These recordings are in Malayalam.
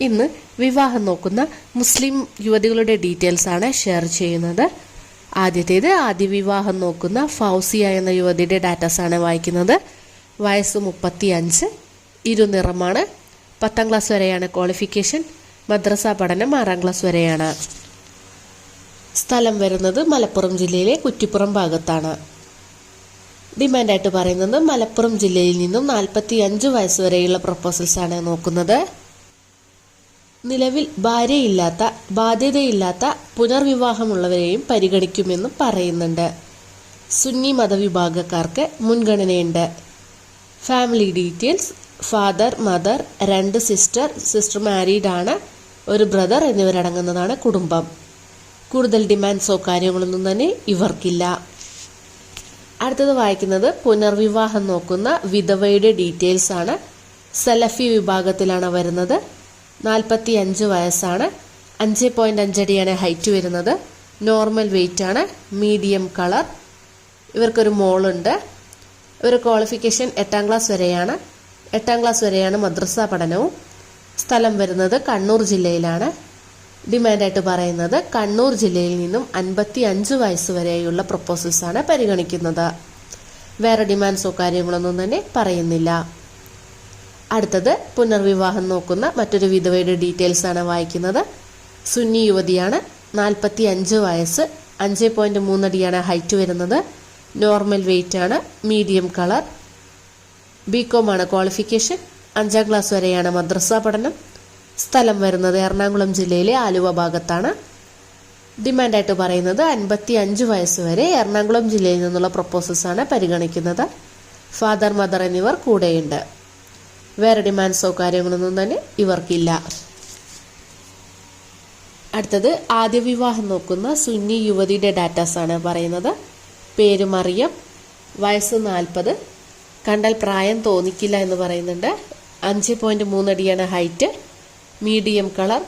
ഇന്ന് വിവാഹം നോക്കുന്ന മുസ്ലിം യുവതികളുടെ ഡീറ്റെയിൽസ് ആണ് ഷെയർ ചെയ്യുന്നത്. ആദ്യത്തേത് ആദ്യ വിവാഹം നോക്കുന്ന ഫൗസിയ എന്ന യുവതിയുടെ ഡാറ്റാസ് ആണ് വായിക്കുന്നത്. വയസ്സ് മുപ്പത്തി അഞ്ച് ഇരുനിറമാണ് പത്താം ക്ലാസ് വരെയാണ് ക്വാളിഫിക്കേഷൻ മദ്രസ പഠനം ആറാം ക്ലാസ് വരെയാണ്. സ്ഥലം വരുന്നത് മലപ്പുറം ജില്ലയിലെ കുറ്റിപ്പുറം ഭാഗത്താണ്. ഡിമാൻഡായിട്ട് പറയുന്നത് മലപ്പുറം ജില്ലയിൽ നിന്നും നാൽപ്പത്തി അഞ്ച് വയസ്സ് വരെയുള്ള പ്രപ്പോസൽസ് ആണ് നോക്കുന്നത്. നിലവിൽ ഭാര്യയില്ലാത്ത ബാധ്യതയില്ലാത്ത പുനർവിവാഹമുള്ളവരെയും പരിഗണിക്കുമെന്നും പറയുന്നുണ്ട്. സുന്നി മതവിഭാഗക്കാർക്ക് മുൻഗണനയുണ്ട്. ഫാമിലി ഡീറ്റെയിൽസ് ഫാദർ മദർ രണ്ട് സിസ്റ്റർ സിസ്റ്റർ മാരീഡ് ആണ് ഒരു ബ്രദർ എന്നിവരടങ്ങുന്നതാണ് കുടുംബം. കൂടുതൽ ഡിമാൻഡ്സോ കാര്യങ്ങളൊന്നും തന്നെ ഇവർക്കില്ല. അടുത്തത് വായിക്കുന്നത് പുനർവിവാഹം നോക്കുന്ന വിധവയുടെ ഡീറ്റെയിൽസ് ആണ്. സലഫി വിഭാഗത്തിലാണ് വരുന്നത്. നാൽപ്പത്തി അഞ്ച് വയസ്സാണ്. അഞ്ച് പോയിന്റ് അഞ്ചടിയാണ് ഹൈറ്റ് വരുന്നത്. നോർമൽ വെയിറ്റ് ആണ്. മീഡിയം കളർ ഇവർക്കൊരു മോളുണ്ട്. ഇവർ ക്വാളിഫിക്കേഷൻ എട്ടാം ക്ലാസ് വരെയാണ്. എട്ടാം ക്ലാസ് വരെയാണ് മദ്രസ പഠനവും. സ്ഥലം വരുന്നത് കണ്ണൂർ ജില്ലയിലാണ്. ഡിമാൻഡായിട്ട് പറയുന്നത് കണ്ണൂർ ജില്ലയിൽ നിന്നും അൻപത്തി അഞ്ച് വയസ്സ് വരെയുള്ള പ്രപ്പോസൽസാണ് പരിഗണിക്കുന്നത്. വേറെ ഡിമാൻഡ്സോ കാര്യങ്ങളൊന്നും തന്നെ പറയുന്നില്ല. അടുത്തത് പുനർവിവാഹം നോക്കുന്ന മറ്റൊരു വിധവയുടെ ഡീറ്റെയിൽസ് ആണ് വായിക്കുന്നത്. സുന്നി യുവതിയാണ്. നാൽപ്പത്തി അഞ്ച് വയസ്സ്. അഞ്ച് പോയിന്റ് മൂന്നടിയാണ് ഹൈറ്റ് വരുന്നത്. നോർമൽ വെയിറ്റ് ആണ്. മീഡിയം കളർ ബി ആണ് ക്വാളിഫിക്കേഷൻ അഞ്ചാം ക്ലാസ് വരെയാണ് മദ്രസ പഠനം. സ്ഥലം വരുന്നത് എറണാകുളം ജില്ലയിലെ ആലുവ ഭാഗത്താണ്. ഡിമാൻഡായിട്ട് പറയുന്നത് അൻപത്തി അഞ്ച് വയസ്സ് വരെ എറണാകുളം ജില്ലയിൽ നിന്നുള്ള പ്രപ്പോസൽസ് ആണ് പരിഗണിക്കുന്നത്. ഫാദർ മദർ എന്നിവർ കൂടെയുണ്ട്. വേറെ ഡിമാൻഡ്സോ കാര്യങ്ങളൊന്നും തന്നെ ഇവർക്കില്ല. അടുത്തത് ആദ്യ വിവാഹം നോക്കുന്ന സുന്നി യുവതിയുടെ ഡാറ്റാസ് ആണ് പറയുന്നത്. പേര് മറിയം വയസ്സ് നാൽപ്പത് കണ്ടാൽ പ്രായം തോന്നിക്കില്ല എന്ന് പറയുന്നുണ്ട്. അഞ്ച് പോയിന്റ് മൂന്നടിയാണ് ഹൈറ്റ് മീഡിയം കളർ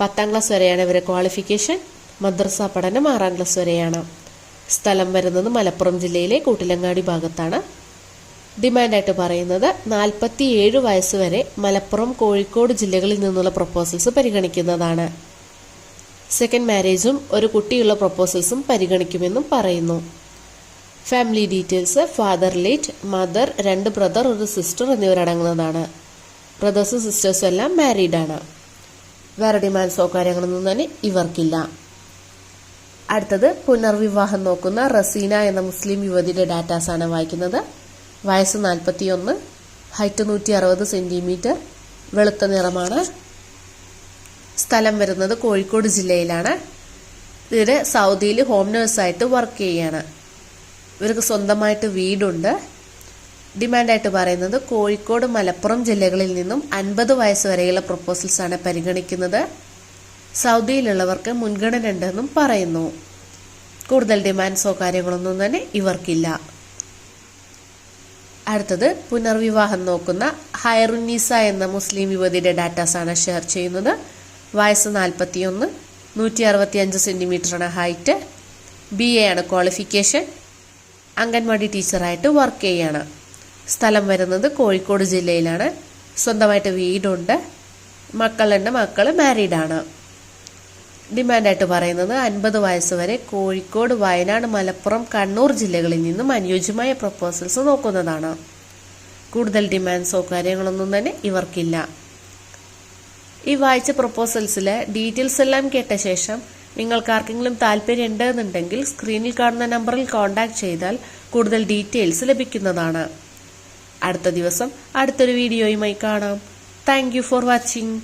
പത്താം ക്ലാസ് വരെയാണ് ഇവരെ ക്വാളിഫിക്കേഷൻ മദ്രസ പഠനം ആറാം ക്ലാസ് വരെയാണ്. സ്ഥലം വരുന്നത് മലപ്പുറം ജില്ലയിലെ കൂട്ടിലങ്ങാടി ഭാഗത്താണ്. ഡിമാൻഡായിട്ട് പറയുന്നത് നാൽപ്പത്തി ഏഴ് വയസ്സ് വരെ മലപ്പുറം കോഴിക്കോട് ജില്ലകളിൽ നിന്നുള്ള പ്രപ്പോസൽസ് പരിഗണിക്കുന്നതാണ്. സെക്കൻഡ് മാരേജും ഒരു കുട്ടിയുള്ള പ്രപ്പോസൽസും പരിഗണിക്കുമെന്നും പറയുന്നു. Family details father late mother രണ്ട് ബ്രദർ ഒരു സിസ്റ്റർ എന്നിവരടങ്ങുന്നതാണ് ബ്രദേഴ്സും സിസ്റ്റേഴ്സും എല്ലാം മാരീഡ് ആണ്. വേറെ ഡിമാൻഡ്സോ കാര്യങ്ങളൊന്നും തന്നെ ഇവർക്കില്ല. അടുത്തത് പുനർവിവാഹം നോക്കുന്ന റസീന എന്ന മുസ്ലിം യുവതിയുടെ ഡാറ്റാസാണ് വായിക്കുന്നത്. വയസ്സ് നാൽപ്പത്തി ഒന്ന് ഹൈറ്റ് നൂറ്റി അറുപത് സെന്റിമീറ്റർ വെളുത്ത നിറമാണ്. സ്ഥലം വരുന്നത് കോഴിക്കോട് ജില്ലയിലാണ്. ഇവർ സൗദിയിൽ ഹോം നേഴ്സായിട്ട് വർക്ക് ചെയ്യാണ്. ഇവർക്ക് സ്വന്തമായിട്ട് വീടുണ്ട്. ഡിമാൻഡായിട്ട് പറയുന്നത് കോഴിക്കോട് മലപ്പുറം ജില്ലകളിൽ നിന്നും അൻപത് വയസ്സ് വരെയുള്ള പ്രപ്പോസൽസാണ് പരിഗണിക്കുന്നത്. സൗദിയിലുള്ളവർക്ക് മുൻഗണന ഉണ്ടെന്നും പറയുന്നു. കൂടുതൽ ഡിമാൻഡ്സോ കാര്യങ്ങളൊന്നും തന്നെ ഇവർക്കില്ല. അടുത്തത് പുനർവിവാഹം നോക്കുന്ന ഹൈറുന്നീസ എന്ന മുസ്ലിം യുവതിയുടെ ഡാറ്റാസ് ആണ് ഷെയർ ചെയ്യുന്നത്. വയസ്സ് നാൽപ്പത്തിയൊന്ന് നൂറ്റി അറുപത്തി അഞ്ച് സെന്റിമീറ്ററാണ് ഹൈറ്റ്. ബി എ ആണ് ക്വാളിഫിക്കേഷൻ. അംഗൻവാടി ടീച്ചറായിട്ട് വർക്ക് ചെയ്യാണ്. സ്ഥലം വരുന്നത് കോഴിക്കോട് ജില്ലയിലാണ്. സ്വന്തമായിട്ട് വീടുണ്ട്. മക്കളുണ്ട്. മക്കൾ മാരീഡാണ്. ഡിമാൻഡായിട്ട് പറയുന്നത് അൻപത് വയസ്സ് വരെ കോഴിക്കോട് വയനാട് മലപ്പുറം കണ്ണൂർ ജില്ലകളിൽ നിന്നും അനുയോജ്യമായ പ്രപ്പോസൽസ് നോക്കുന്നതാണ്. കൂടുതൽ ഡിമാൻഡ്സോ കാര്യങ്ങളൊന്നും തന്നെ ഇവർക്കില്ല. ഈ വായിച്ച പ്രപ്പോസൽസിലെ ഡീറ്റെയിൽസ് എല്ലാം കേട്ട ശേഷം നിങ്ങൾക്ക് ആർക്കെങ്കിലും താല്പര്യം ഉണ്ടെന്നുണ്ടെങ്കിൽ സ്ക്രീനിൽ കാണുന്ന നമ്പറിൽ കോൺടാക്ട് ചെയ്താൽ കൂടുതൽ ഡീറ്റെയിൽസ് ലഭിക്കുന്നതാണ്. അടുത്ത ദിവസം അടുത്തൊരു വീഡിയോയുമായി കാണാം. Thank for watching